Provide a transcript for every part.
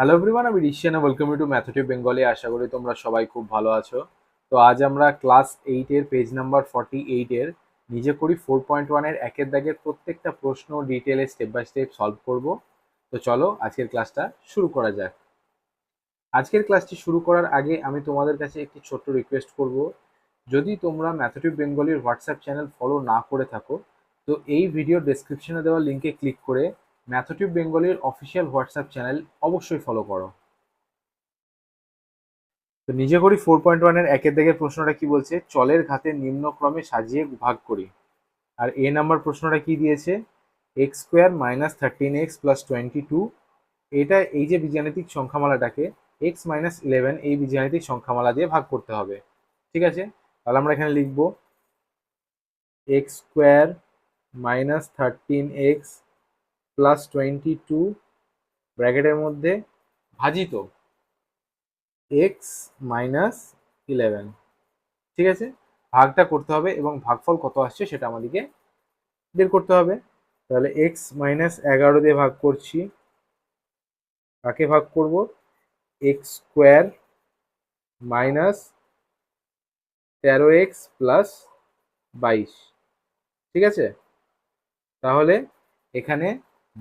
Hello everyone আমি রিশিয়ান welcome you to Math TV Bengali আশা করি তোমরা সবাই খুব ভালো আছো। তো আজ আমরা ক্লাস এইটের পেজ নাম্বার ফর্টি এইটের নিজে করি ফোর পয়েন্ট ওয়ানের একের দাগের প্রত্যেকটা প্রশ্ন ডিটেলে স্টেপ বাই স্টেপ সলভ করব। তো চলো, আজকের ক্লাসটা শুরু করা যাক। আজকের ক্লাসটি শুরু করার আগে আমি তোমাদের কাছে একটি ছোট্ট রিকোয়েস্ট করব। যদি তোমরা ম্যাথটিভ বেঙ্গলির হোয়াটসঅ্যাপ চ্যানেল ফলো না করে থাকো, তো এই ভিডিও ডেসক্রিপশনে দেওয়া লিঙ্কে ক্লিক করে ম্যাথটিভ বেঙ্গলির অফিসিয়াল হোয়াটসঅ্যাপ চ্যানেল অবশ্যই ফলো করো। তো নিজে করি ফোর পয়েন্ট ওয়ানের একের দিকের প্রশ্নটা কি বলছে? চলের ঘাতে নিম্নক্রমে সাজিয়ে ভাগ করি। আর এ নাম্বার প্রশ্নটা কি দিয়েছে? X square minus thirteen x plus twenty two এটা এই যে বীজগাণিতিক সংখ্যামালাটাকে এক্স মাইনাস ইলেভেন এই বীজগাণিতিক সংখ্যামালা দিয়ে ভাগ করতে হবে। ঠিক আছে? তাহলে আমরা এখানে লিখব x square minus thirteen x plus twenty two ব্র্যাকেটের মধ্যে ভাজিত এক্স মাইনাস ইলেভেন ঠিক আছে? ভাগটা করতে হবে এবং ভাগফল কত আসছে সেটা আমাদেরকে বের করতে হবে। তাহলে এক্স মাইনাস এগারো দিয়ে ভাগ করছি। কাকে ভাগ করব? এক্স স্কোয়ার মাইনাস তেরো এক্স প্লাস বাইশ। ঠিক আছে? তাহলে এখানে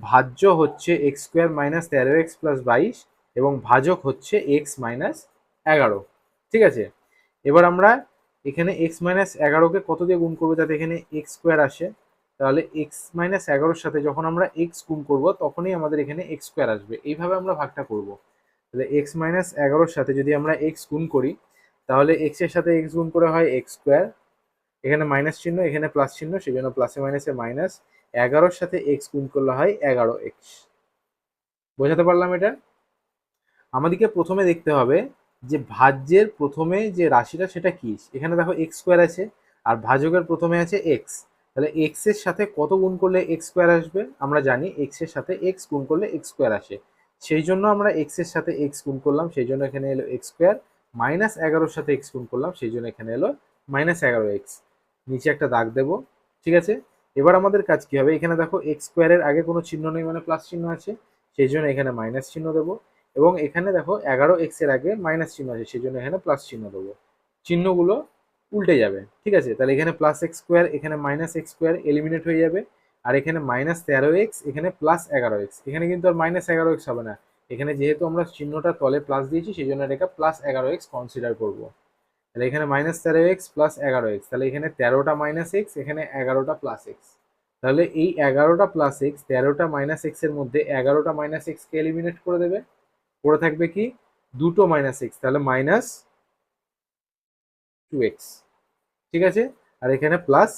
ভাজ্য হচ্ছে এক্স স্কোয়ার মাইনাস তেরো এক্স প্লাস বাইশ এবং ভাজক হচ্ছে এক্স মাইনাস এগারো। ঠিক আছে? এবার আমরা এখানে এক্স মাইনাস এগারোকে কত দিয়ে গুণ করব? যাতে এখানে এক্স স্কোয়ার আসে। তাহলে এক্স মাইনাস এগারোর সাথে যখন আমরা এক্স গুণ করব, তখনই আমাদের এখানে এক্স স্কোয়ার আসবে। এইভাবে আমরা ভাগটা করব। তাহলে এক্স মাইনাস এগারোর সাথে যদি আমরা এক্স গুণ করি, তাহলে এক্সের সাথে এক্স গুণ করে হয় এক্স স্কোয়ার এখানে মাইনাস চিহ্ন, এখানে প্লাস চিহ্ন সেই জন্য প্লাসে মাইনাসে মাইনাস এগারোর সাথে এক্স গুণ করলে হয় এগারো এক্স বোঝাতে পারলাম এটা? আমাদেরকে প্রথমে দেখতে হবে যে ভাজ্যের প্রথমে যে রাশিটা সেটা কি? এখানে দেখো এক্স স্কোয়ার আছে, আর ভাজকের প্রথমে আছে এক্স তাহলে এক্সের সাথে কত গুণ করলে এক্স স্কোয়ার আসবে? আমরা জানি এক্সের সাথে এক্স গুণ করলে এক্স স্কোয়ার আসে। সেই জন্য আমরা এক্সের সাথে এক্স গুণ করলাম, সেই জন্য এখানে এলো এক্স স্কোয়ার মাইনাস এগারোর সাথে এক্স গুণ করলাম, সেই জন্য এখানে এলো মাইনাস এগারো এক্স নিচে একটা দাগ দেবো, ঠিক আছে? এবার আমাদের কাজ কি হবে? এখানে দেখো এক্স স্কোয়ারের আগে কোনো চিহ্ন নেই মানে প্লাস চিহ্ন আছে সেই জন্য এখানে মাইনাস চিহ্ন দেবো। এবং এখানে দেখো এগারো এক্সের আগে মাইনাস চিহ্ন আছে সেই জন্য এখানে প্লাস চিহ্ন দেবো। চিহ্নগুলো উল্টে যাবে, ঠিক আছে? তাহলে এখানে প্লাস এক্স স্কোয়ার এখানে মাইনাস এক্স স্কোয়ার এলিমিনেট হয়ে যাবে। আর এখানে মাইনাস তেরো এক্স এখানে প্লাস এগারো এক্স এখানে কিন্তু আর মাইনাস এগারো এক্স হবে না। এখানে যেহেতু আমরা চিহ্নটা তলে প্লাস দিয়েছি সেই জন্য এটাকে প্লাস এগারো এক্স কনসিডার করব। তাহলে এখানে মাইনাস তেরো এক্স প্লাস এগারো এক্স তাহলে এখানে তেরোটা মাইনাস এক্স এখানে এগারোটা প্লাস এক্স তাহলে এই এগারোটা প্লাস এক্স তেরোটা মাইনাস এক্সের মধ্যে এগারোটা মাইনাস এক্সকে এলিমিনেট করে দেবে। পড়ে থাকবে কি? দুটো মাইনাস এক্স তাহলে মাইনাস টু এক্স ঠিক আছে? আর এখানে প্লাস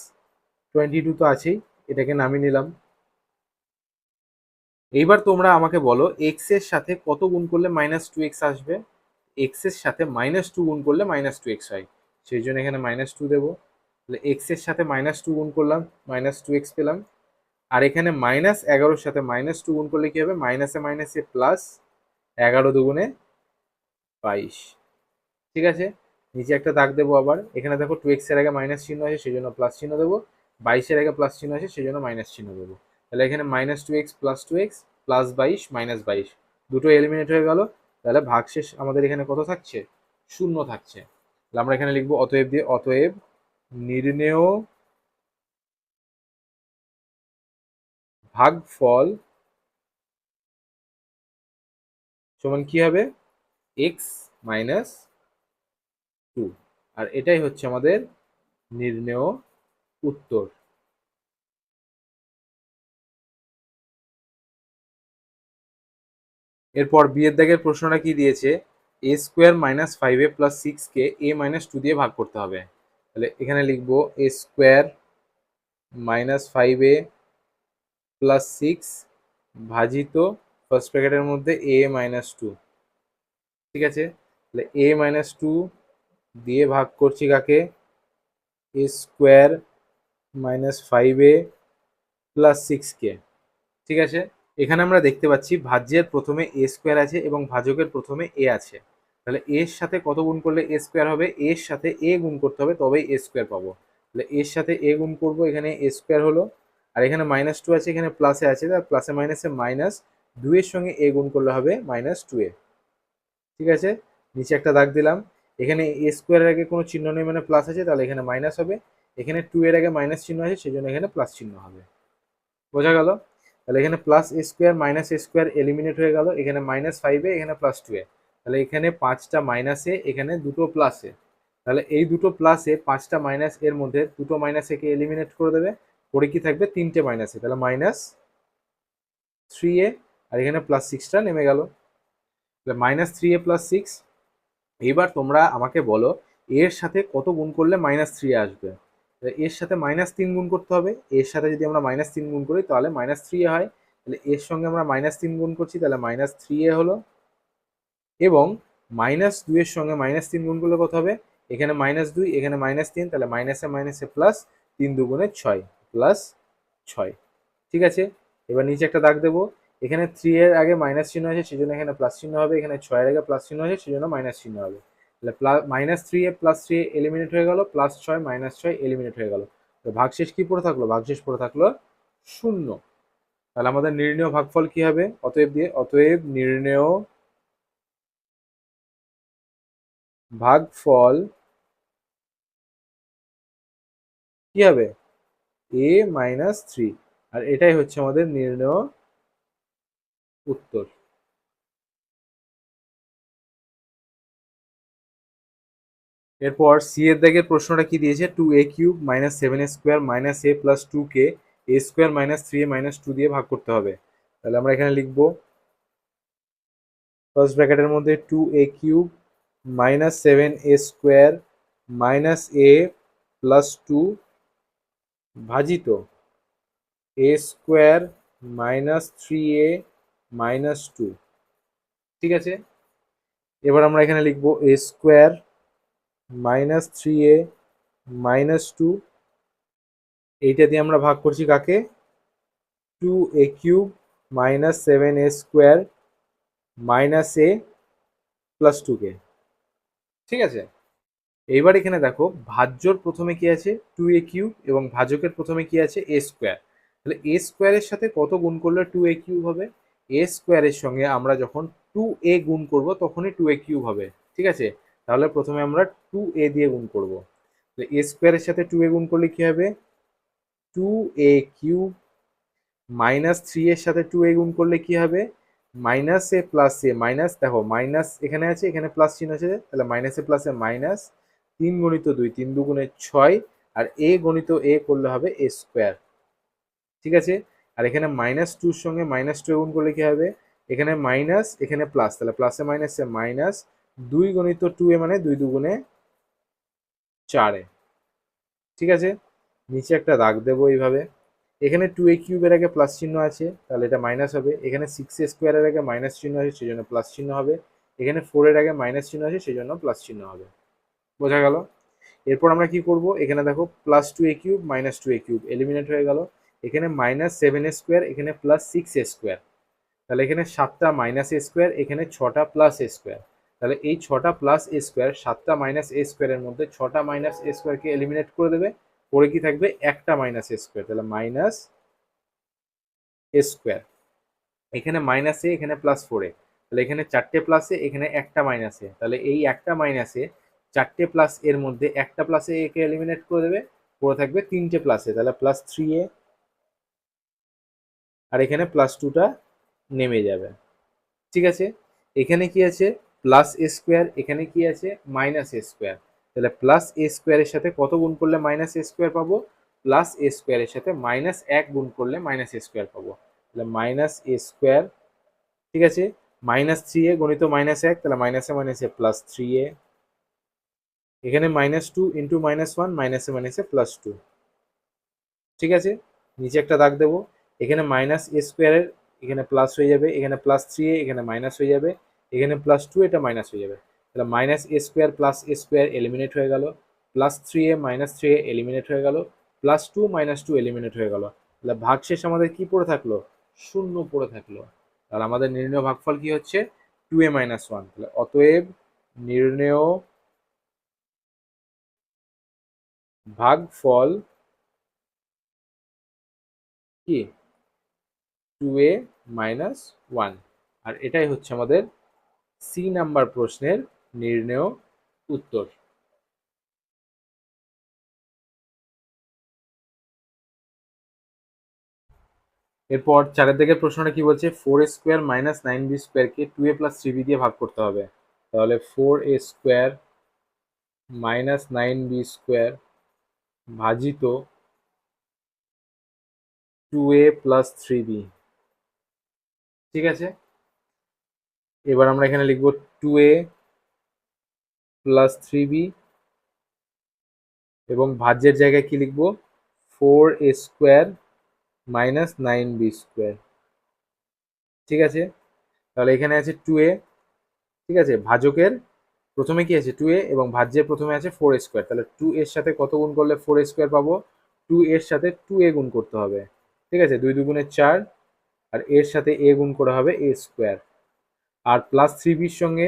টোয়েন্টি টু তো আছেই, এটাকে নামিয়ে নিলাম। এইবার তোমরা আমাকে বলো এক্সের সাথে কত গুণ করলে মাইনাস টু এক্স আসবে? এক্সের সাথে মাইনাস টু গুণ করলে মাইনাস টু এক্স হয়। সেই জন্য এখানে মাইনাস টু দেবো। তাহলে এক্সের সাথে মাইনাস টু গুণ করলাম মাইনাস টু এক্স পেলাম। আর এখানে মাইনাস এগারোর সাথে মাইনাস টু গুণ করলে কি হবে? মাইনাসে মাইনাসে প্লাস এগারো দুগুণে বাইশ। ঠিক আছে? নিচে একটা দাগ দেবো আবার। এখানে দেখো টু এক্সের আগে মাইনাস চিহ্ন আছে, সেই জন্য প্লাস চিহ্ন দেবো। বাইশের আগে প্লাস চিহ্ন আছে, সেই জন্য মাইনাস চিহ্ন দেবো। তাহলে এখানে minus two x plus two x plus বাইশ মাইনাস বাইশ। দুটো এলিমিনেট হয়ে গেল। তাহলে ভাগশেষ আমাদের এখানে কত থাকছে? শূন্য থাকছে। তাহলে আমরা এখানে লিখব অতএব দিয়ে অতএব নির্ণেয় ভাগফল সমান কি হবে? এক্স মাইনাস টু আর এটাই হচ্ছে আমাদের নির্ণেয় উত্তর। এরপর বিয়ের দাগের প্রশ্নটা কি দিয়েছে? A square minus five a plus six K a minus two দিয়ে ভাগ করতে হবে। তাহলে এখানে লিখব a square minus five a plus six ভাজিত ফার্স্ট প্যাকেটের মধ্যে এ মাইনাস টু ঠিক আছে? তাহলে এ মাইনাস টু দিয়ে ভাগ করছি কাকে? A square minus five a plus six কে ঠিক আছে? এখানে আমরা দেখতে পাচ্ছি ভাজ্যের প্রথমে এ স্কোয়ার আছে এবং ভাজকের প্রথমে এ আছে। তাহলে এর সাথে কত গুণ করলে এ স্কোয়ার হবে? এর সাথে এ গুণ করতে হবে, তবেই এ স্কোয়ার পাবো। তাহলে এর সাথে এ গুণ করব, এখানে এ স্কোয়ার হলো। আর এখানে মাইনাস টু আছে, এখানে প্লাসে আছে তার প্লাসে মাইনাসে মাইনাস দুইয়ের সঙ্গে এ গুণ করলে হবে মাইনাস টু এ। ঠিক আছে? নিচে একটা দাগ দিলাম। এখানে এ স্কোয়ারের আগে কোনো চিহ্ন নেই মানে প্লাস আছে, তাহলে এখানে মাইনাস হবে। এখানে টু এর আগে মাইনাস চিহ্ন আছে সেই জন্য এখানে প্লাস চিহ্ন হবে। বোঝা গেল? তাহলে এখানে plus a square minus a square eliminate হয়ে গেল, এখানে মাইনাস ফাইভে এখানে প্লাস টু এ। তাহলে এখানে পাঁচটা মাইনাসে এখানে দুটো প্লাসে তাহলে এই দুটো প্লাসে পাঁচটা মাইনাস এর মধ্যে দুটো মাইনাস একে এলিমিনেট করে দেবে। পরে কি থাকবে? তিনটে মাইনাসে তাহলে মাইনাস থ্রি এ, আর এখানে প্লাস সিক্সটা নেমে গেল। তাহলে minus three a plus six এইবার তোমরা আমাকে বলো, এর সাথে কত গুণ করলে মাইনাস থ্রি আসবে? এর সাথে মাইনাস তিন গুণ করতে হবে। এর সাথে যদি আমরা মাইনাস তিন গুণ করি, তাহলে মাইনাস থ্রি এ হয়। তাহলে এর সঙ্গে আমরা মাইনাস তিন গুণ করছি, তাহলে মাইনাস থ্রি এ হলো। এবং মাইনাস দুইয়ের সঙ্গে মাইনাস তিন গুণ করলে কত হবে? এখানে মাইনাস দুই, এখানে মাইনাস তিন, তাহলে মাইনাসে মাইনাসে প্লাস তিন দুগুণে ছয় প্লাস ছয়। ঠিক আছে? এবার নিচে একটা দাগ দেবো। এখানে থ্রি এর আগে মাইনাস চিহ্ন আছে সেই জন্য এখানে প্লাস চিহ্ন হবে। এখানে ছয়ের আগে প্লাস চিহ্ন আছে সেই জন্য মাইনাস চিহ্ন হবে। Minus three a plus three eliminate হয়ে গেল প্লাস ছয় মাইনাস ছয় এলিমিনেট হয়ে গেল। তো ভাগশেষ কি পড়ে থাকল? ভাগশেষ পড়ে থাকল শূন্য। তাহলে আমাদের নির্ণয় ভাগফল কি হবে? অতএব দিয়ে, অতএব নির্ণয় ভাগফল কি হবে? এ মাইনাস থ্রি আর এটাই হচ্ছে আমাদের নির্ণয় উত্তর। এরপর সি এর দাগের প্রশ্নটা কি দিয়েছে? Two a cube minus seven a square minus a plus two K a square minus three a minus two দিয়ে ভাগ করতে হবে। তাহলে আমরা এখানে লিখব ফার্স্ট ব্র্যাকেটের মধ্যে two a cube minus seven a square minus a plus two ভাজিত a square minus three a minus two ঠিক আছে? এবার আমরা এখানে লিখব a square minus three a minus two এইটা দিয়ে আমরা ভাগ করছি কাকে? Two a cube minus seven a square minus a plus টুকে ঠিক আছে? এইবার এখানে দেখো, ভাজ্যর প্রথমে কি আছে? টু এ কিউব এবং ভাজকের প্রথমে কি আছে? এ স্কোয়ার তাহলে এ স্কোয়ারের সাথে কত গুণ করলে টু এ কিউব হবে? এ স্কোয়ারের সঙ্গে আমরা যখন টু এ গুণ করব, তখনই টু এ কিউব হবে। ঠিক আছে? তাহলে প্রথমে আমরা টু এ দিয়ে গুণ করব। এ স্কোয়ারের সাথে টু এ গুণ করলে কি হবে? Two a cube minus three এর সাথে টু এ গুণ করলে কি হবে? Minus a plus a minus দেখো মাইনাস এখানে আছে, এখানে প্লাস চিহ্ন আছে, তাহলে minus a plus a minus তিন গণিত দুই, তিন দুগুণে ছয়, আর এ গণিত এ করলে হবে এ স্কোয়ার ঠিক আছে? আর এখানে মাইনাস টুর সঙ্গে মাইনাস টু গুণ করলে কি হবে? এখানে মাইনাস এখানে প্লাস তাহলে প্লাসে মাইনাসে মাইনাস দুই গণিত টু এ মানে দুই দুগুণে চারে ঠিক আছে? নিচে একটা দাগ দেবো এইভাবে। এখানে টু এ কিউবের আগে প্লাস চিহ্ন আছে, তাহলে এটা মাইনাস হবে। এখানে সিক্স এ স্কোয়ারের আগে মাইনাস চিহ্ন আছে সেই জন্য প্লাস চিহ্ন হবে। এখানে ফোরের আগে মাইনাস চিহ্ন আছে সেই জন্য প্লাস চিহ্ন হবে। বোঝা গেল? এরপর আমরা কি করব? এখানে দেখো plus two a cube minus two a cube eliminate হয়ে গেল। এখানে মাইনাস সেভেন এ স্কোয়ার এখানে প্লাস সিক্স এ স্কোয়ার তাহলে এখানে সাতটা মাইনাস এ স্কোয়ার এখানে ছটা প্লাস এ স্কোয়ার তাহলে এই ছটা প্লাস এ স্কোয়ার সাতটা মাইনাস এ স্কোয়ারের মধ্যে ছটা মাইনাস এ স্কোয়ারকে এলিমিনেট করে দেবে। পরে কি থাকবে? একটা মাইনাস এ স্কোয়ার তাহলে মাইনাস এ স্কোয়ার এখানে মাইনাসে এখানে প্লাস ফোরে তাহলে এখানে চারটে প্লাসে এখানে একটা মাইনাসে তাহলে এই একটা মাইনাসে চারটে প্লাস এর মধ্যে একটা প্লাসে একে এলিমিনেট করে দেবে। পরে থাকবে তিনটে প্লাসে তাহলে প্লাস থ্রি এ আর এখানে প্লাস টুটা নেমে যাবে। ঠিক আছে? এখানে কি আছে? প্লাস এ স্কোয়ার এখানে কি আছে? মাইনাস এ স্কোয়ার তাহলে প্লাস এ স্কোয়ারের সাথে কত গুণ করলে মাইনাস এ স্কোয়ার পাবো? প্লাস এ স্কোয়ারের সাথে মাইনাস এক গুণ করলে মাইনাস এ স্কোয়ার পাবো। তাহলে মাইনাস এ স্কোয়ার ঠিক আছে? মাইনাস থ্রি এ গণিত মাইনাস এক, তাহলে মাইনাসে মাইনাসে প্লাস থ্রি এ। এখানে minus two into minus one মাইনাসে মাইনাসে প্লাস টু ঠিক আছে? নিচে একটা দাগ দেবো। এখানে মাইনাস এ স্কোয়ারের এখানে প্লাস হয়ে যাবে। এখানে প্লাস থ্রি এ, এখানে মাইনাস হয়ে যাবে। এখানে প্লাস টু এটা মাইনাস হয়ে যাবে। তাহলে minus a square plus a square eliminate হয়ে গেল। Plus three a minus three a eliminate হয়ে গেল। Plus two minus two eliminate হয়ে গেল। তাহলে ভাগশেষ আমাদের কি পড়ে থাকল? শূন্য পড়ে থাকল। তাহলে আমাদের নির্ণয় ভাগফল কি হচ্ছে? টু এ মাইনাস ওয়ান তাহলে অতএব নির্ণয় ভাগফল কি? টু এ মাইনাস ওয়ান আর এটাই হচ্ছে আমাদের সি নাম্বার প্রশ্নের নির্ণেয় উত্তর। এরপর চারের দিকের প্রশ্নটা কি বলছে? Four a square minus nine b স্কোয়ারকে two a plus three b দিয়ে ভাগ করতে হবে। তাহলে four a square minus nine b square ভাজিত two a plus three b. ঠিক আছে? এবার আমরা এখানে লিখব two a plus three b এবং ভাজ্যের জায়গায় কি লিখব? Four a square minus nine b square ঠিক আছে? তাহলে এখানে আছে টু এ ঠিক আছে? ভাজকের প্রথমে কি আছে? টু এ এবং ভাজ্যের প্রথমে আছে ফোর স্কোয়ার তাহলে টু এর সাথে কত গুণ করলে ফোর স্কোয়ার পাবো? টু এর সাথে টু এ গুণ করতে হবে। ঠিক আছে? দুই দুগুণে চার আর এর সাথে এ গুণ করা হবে এ স্কোয়ার আর প্লাস থ্রি বির সঙ্গে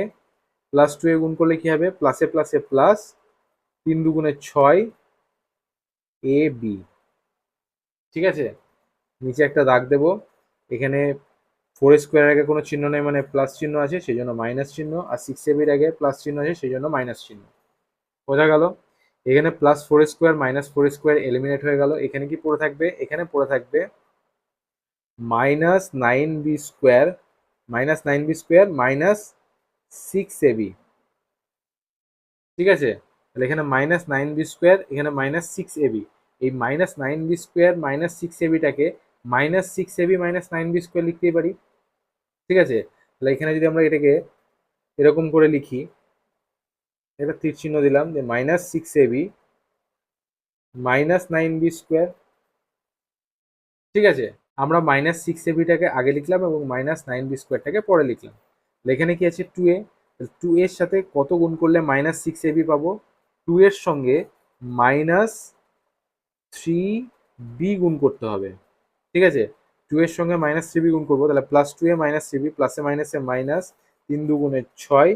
প্লাস টু এ গুণ করলে কি হবে? প্লাসে প্লাসে প্লাস তিন দুগুণে ছয় এ বি ঠিক আছে? নিচে একটা দাগ দেব। এখানে ফোর স্কোয়ার আগে কোনো চিহ্ন নেই মানে প্লাস চিহ্ন আছে সেই জন্য মাইনাস চিহ্ন। আর সিক্স এবির আগে প্লাস চিহ্ন আছে সেই জন্য মাইনাস চিহ্ন। বোঝা গেল? এখানে plus four square minus four square eliminate হয়ে গেল। এখানে কি পড়ে থাকবে? এখানে পড়ে থাকবে minus nine B square minus nine B square minus six AB ঠিক আছে? তাহলে এখানে মাইনাস নাইন বি স্কোয়ার, এখানে মাইনাস সিক্স এবি এই minus nine B square minus six এবিটাকে minus six AB minus nine B square লিখতেই পারি। ঠিক আছে? তাহলে এখানে যদি আমরা এটাকে এরকম করে লিখি এটা তীর চিহ্ন দিলাম যে minus six AB minus nine B square. ঠিক আছে? আমরা মাইনাস সিক্স এবিটাকে আগে লিখলাম এবং মাইনাস নাইন বি স্কোয়ারটাকে পরে লিখলাম। এখানে কি আছে? টু এ টু এর সাথে কত গুণ করলে মাইনাস সিক্স এবি পাবো? টু এর সঙ্গে মাইনাস থ্রি বি গুণ করতে হবে। ঠিক আছে? টু এর সঙ্গে মাইনাস থ্রি বি গুণ করব। তাহলে plus two A minus three B প্লাসে মাইনাসে মাইনাস তিন দু দুগুণে ছয়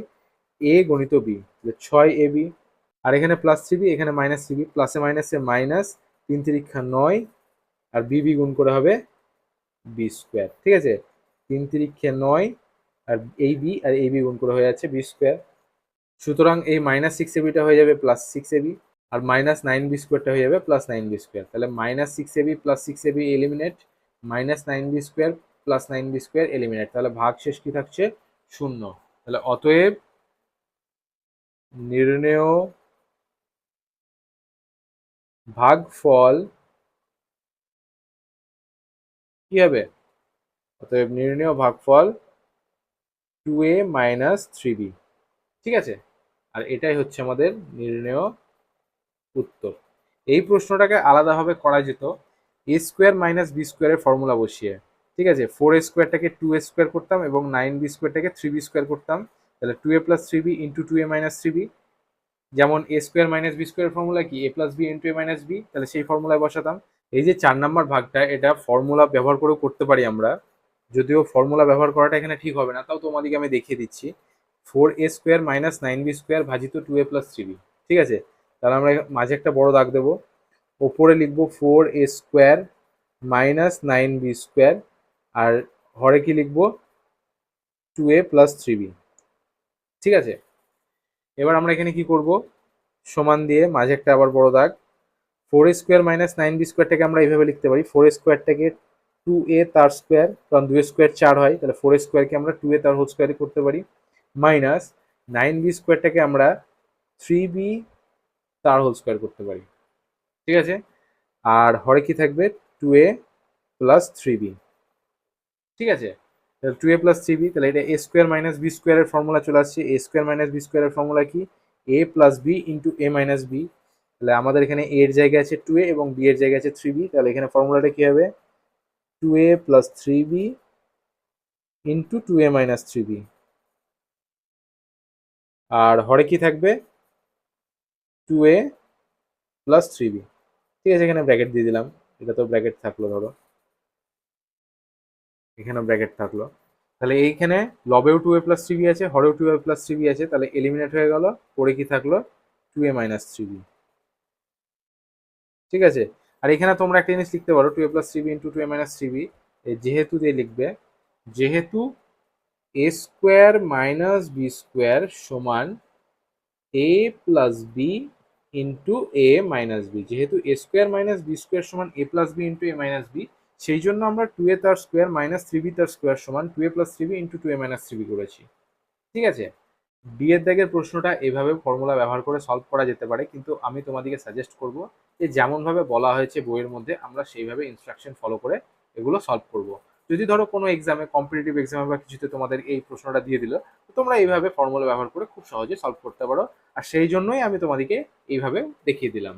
এ গণিত বি তাহলে ছয় এ বি আর এখানে প্লাস থ্রি বি এখানে মাইনাস থ্রি বি প্লাসে মাইনাসে মাইনাস তিন তিরিক্ষা নয়। আর বি বি গুণ করে হবে বি স্কোয়ার ঠিক আছে? তিন তিরিক্ষে নয় আর এই বি আর এই বি গুণ করে হয়ে যাচ্ছে বি স্কোয়ার সুতরাং এই মাইনাস সিক্স এবিটা হয়ে যাবে প্লাস সিক্স এবি আর মাইনাস নাইন বি স্কোয়ারটা হয়ে যাবে প্লাস নাইন বি স্কোয়ার তাহলে minus six AB plus six AB eliminate minus nine B square plus nine B square eliminate তাহলে ভাগ শেষ কি থাকছে? শূন্য। তাহলে অতএব নির্ণেয় ভাগফল কি হবে? অতএব নির্ণেয় ভাগফল two A minus three B ঠিক আছে? আর এটাই হচ্ছে আমাদের নির্ণেয় উত্তর। এই প্রশ্নটাকে আলাদাভাবে করা যেত এ স্কোয়ার মাইনাস বি স্কোয়ারের ফর্মুলা বসিয়ে। ঠিক আছে? ফোর এ স্কোয়ারটাকে টু এ স্কোয়ার করতাম এবং নাইন বি স্কোয়ারটাকে থ্রি বি স্কোয়ার করতাম। তাহলে two A plus three B into two A minus three B যেমন A square minus B square formula কি? A plus B into A minus B তাহলে সেই ফর্মুলায় বসাতাম। এই যে চার নাম্বার ভাগটা, এটা ফর্মুলা ব্যবহার করেও করতে পারি আমরা। যদিও ফর্মুলা ব্যবহার করাটা এখানে ঠিক হবে না, তাও তোমাদেরকে আমি দেখিয়ে দিচ্ছি। Four A square minus nine B square ভাজিত two A plus three B ঠিক আছে? তাহলে আমরা মাঝে একটা বড় দাগ দেবো। ওপরে লিখব four A square minus nine B square আর হরে কি লিখব? Two A plus three B ঠিক আছে? এবার আমরা এখানে কি করব? সমান দিয়ে মাঝে একটা আবার বড় দাগ। Four A square minus nine B স্কোয়ারটাকে আমরা এইভাবে লিখতে পারি। ফোর স্কোয়ারটাকে টু এ তার স্কোয়ার, কারণ দুই স্কোয়ার চার হয়, তাহলে ফোর স্কোয়ারকে আমরা টু এ তার হোল স্কোয়ারই করতে পারি। মাইনাস নাইন বি স্কোয়ারটাকে আমরা থ্রি বি তার হোল স্কোয়ার করতে পারি। ঠিক আছে? আর হরে কি থাকবে? Two A plus three B. ঠিক আছে? Two A plus three B, তাহলে এটা এ স্কোয়ার মাইনাস বি স্কোয়ারের ফর্মুলা চলে আসছে। এ স্কোয়ার মাইনাস বি স্কোয়ারের ফর্মুলা কি? A plus B into A minus B. তাহলে আমাদের এখানে এ এর জায়গায় আছে টু এ এবং বি এর জায়গায় আছে থ্রি বি তাহলে এখানে ফর্মুলাটা কি হবে? Two A plus three B into two A minus three B আর হরে কি থাকবে? Two A plus three B ঠিক আছে, এখানে ব্র্যাকেট দিয়ে দিলাম। এটা তো ব্র্যাকেট থাকল, ধরো। এখানে ব্র্যাকেট থাকল। তাহলে এইখানে লবেও two A plus three B আছে, হরেও two A plus three B আছে, তাহলে এলিমিনেট হয়ে গেল। পরে কি থাকল? Two A minus three B ঠিক আছে? আর এখানে তোমরা একটা জিনিস লিখতে পারো, two A plus three B into two A minus three B যেহেতু দিয়ে লিখবে, যেহেতু A square minus B square সমান A plus B into A minus B, যেহেতু A square minus B square সমান A plus B into A minus B, সেই জন্য আমরা টু এ তার স্কোয়ার মাইনাস থ্রি বি তার স্কোয়ার সমান two A plus three B into two A minus three B করেছি। ঠিক আছে? এর দাগের প্রশ্নটা এভাবে ফর্মুলা ব্যবহার করে সলভ করা যেতে পারে, কিন্তু আমি তোমাদেরকে সাজেস্ট করব যে যেমনভাবে বলা হয়েছে বইয়ের মধ্যে, আমরা সেইভাবে ইনস্ট্রাকশন ফলো করে এগুলো সলভ করব। যদি ধরো কোনো এক্সামে কম্পিটিটিভ এক্সামে বা কিছুতে তোমাদের এই প্রশ্নটা দিয়ে দিল তোমরা এইভাবে ফর্মুলা ব্যবহার করে খুব সহজে সলভ করতে পারো। আর সেই জন্যই আমি তোমাদেরকে এইভাবে দেখিয়ে দিলাম।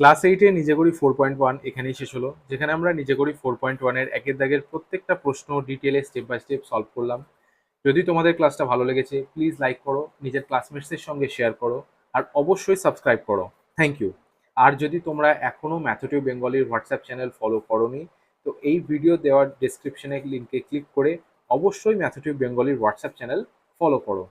ক্লাস এইটে নিজে করি ফোর পয়েন্ট ওয়ান এখানেই শেষ হলো, যেখানে আমরা নিজে করি ফোর পয়েন্ট ওয়ানের একের দাগের প্রত্যেকটা প্রশ্ন ডিটেলে স্টেপ বাই স্টেপ সলভ করলাম। যদি তোমাদের ক্লাসটা ভালো লেগেছে প্লিজ লাইক করো, নিজের ক্লাসমেটসের সঙ্গে শেয়ার করো, আর অবশ্যই সাবস্ক্রাইব করো। থ্যাংক ইউ আর যদি তোমরা এখনও ম্যাথোটিভ বেঙ্গলির হোয়াটসঅ্যাপ চ্যানেল ফলো করোনি, তো এই ভিডিও দেওয়ার ডিসক্রিপশনে লিঙ্কে ক্লিক করে অবশ্যই ম্যাথোটিভ বেঙ্গলির হোয়াটসঅ্যাপ চ্যানেল ফলো করো।